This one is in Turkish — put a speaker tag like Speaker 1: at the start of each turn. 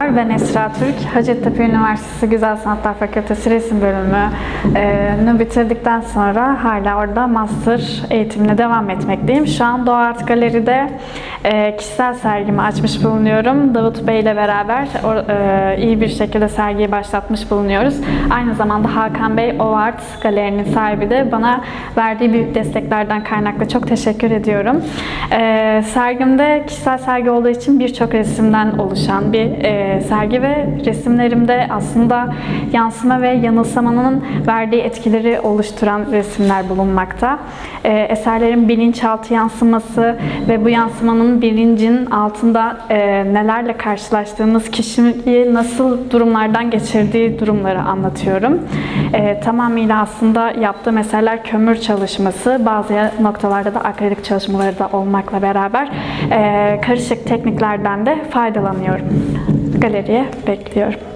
Speaker 1: Ben Esra Türk, Hacettepe Üniversitesi Güzel Sanatlar Fakültesi Resim Bölümünü bitirdikten sonra hala orada master eğitimine devam etmekteyim. Şu an Doğa Art Galeri'de e, kişisel sergimi açmış bulunuyorum. Davut Bey ile beraber o- e, iyi bir şekilde sergiyi başlatmış bulunuyoruz. Aynı zamanda Hakan Bey O Art Galeri'nin sahibi de bana verdiği büyük desteklerden kaynaklı çok teşekkür ediyorum. E, sergimde kişisel sergi olduğu için birçok resimden oluşan bir e, sergi ve resimlerimde aslında yansıma ve yanılsamanın verdiği etkileri oluşturan resimler bulunmakta. E, eserlerin bilinçaltı yansıması ve bu yansımanın bilincin altında e, nelerle karşılaştığımız kişiyi nasıl durumlardan geçirdiği durumları anlatıyorum. E, tamamıyla aslında yaptığım eserler kömür çalışması, bazı noktalarda da akrilik çalışmaları da olmakla beraber e, karışık tekniklerden de faydalanıyorum. Galeriye bekliyorum.